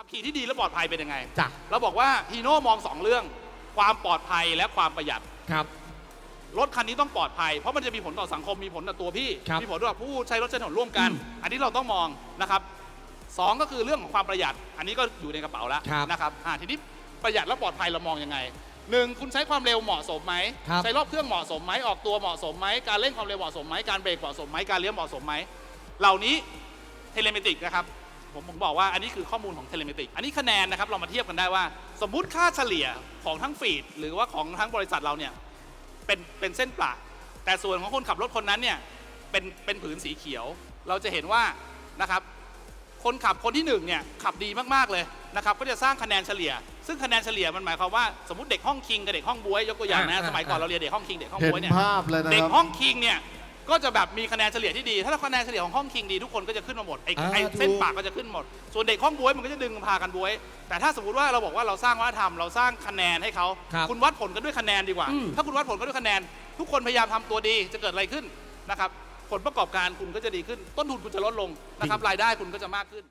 ขับขี่ที่ดีและปลอดภัยเป็นยังไงจ้ะ เราบอกว่าฮีโน่มองสองเรื่อง ความปลอดภัยและความประหยัด ครับ รถคันนี้ต้องปลอดภัย เพราะมันจะมีผลต่อสังคมมีผลต่อตัวพี่ ครับมีผลต่อผู้ใช้รถใช้ถนนร่วมกัน อืมอันนี้เราต้องมองนะครับสองก็คือเรื่องของความประหยัด อันนี้ก็อยู่ในกระเป๋าแล้วครับนะครับอ่าทีนี้ประหยัดและปลอดภัยเรามองยังไงหนึ่งคุณใช้ความเร็วเหมาะสมไหมครับ ใช้รอบเครื่องเหมาะสมไหมออกตัวเหมาะสมไหมการเร่งความเร็วเหมาะสมไหมการเบรกเหมาะสมไหมการเลี้ยวเหมาะสมไหมเหล่านี้เทเลเมติกนะครับ ผมผมบอกว่าอันนี้คือข้อมูลของเทเลเมติก อันนี้คะแนนนะครับเรามาเทียบกันได้ว่า สมมุติค่าเฉลี่ยของทั้งฟีดหรือว่าของทั้งบริษัทเราเนี่ยเป็นเป็นเส้นประแต่ส่วนของคนขับรถคนนั้นเนี่ยเป็นเป็นผืนสีเขียว เราจะเห็นว่านะครับคนขับคนที่หนึ่งเนี่ยขับดีมากๆเลยนะครับก็จะสร้างคะแนนเฉลี่ย ซึ่งคะแนนเฉลี่ยมันหมายความว่าสมมติเด็กห้องคิงกับเด็กห้องบวยยกตัวอย่างนะอ่าสมัยก่อนอ่าเราเรียนเด็กห้องคิงเด็กห้องเห็บนวยเนี่ยภาพเลยนะเด็กครับห้องคิงเนี่ย ก็จะแบบมีคะแนนเฉลี่ยที่ดี ถ้าคะแนนเฉลี่ยของห้องคิงดีทุกคนก็จะขึ้นมาหมดไอ้อ่าไอ้ถูกเส้นปากก็จะขึ้นหมด ส่วนเด็กห้องบวยมันก็จะดึงพากันบวย แต่ถ้าสมมติว่าเราบอกว่าเราสร้างวัฒนธรรมเราสร้างคะแนนให้เขาครับคุณวัดผลกันด้วยคะแนนดีกว่า อืม ถ้าคุณวัดผลกันด้วยคะแนน ทุกคนพยายามทำตัวดีจะเกิดอะไรขึ้นนะครับผลประกอบการคุณก็จะดีขึ้น ต้นทุนคุณจะลดลงนะครับรายได้คุณก็จะมากขึ้น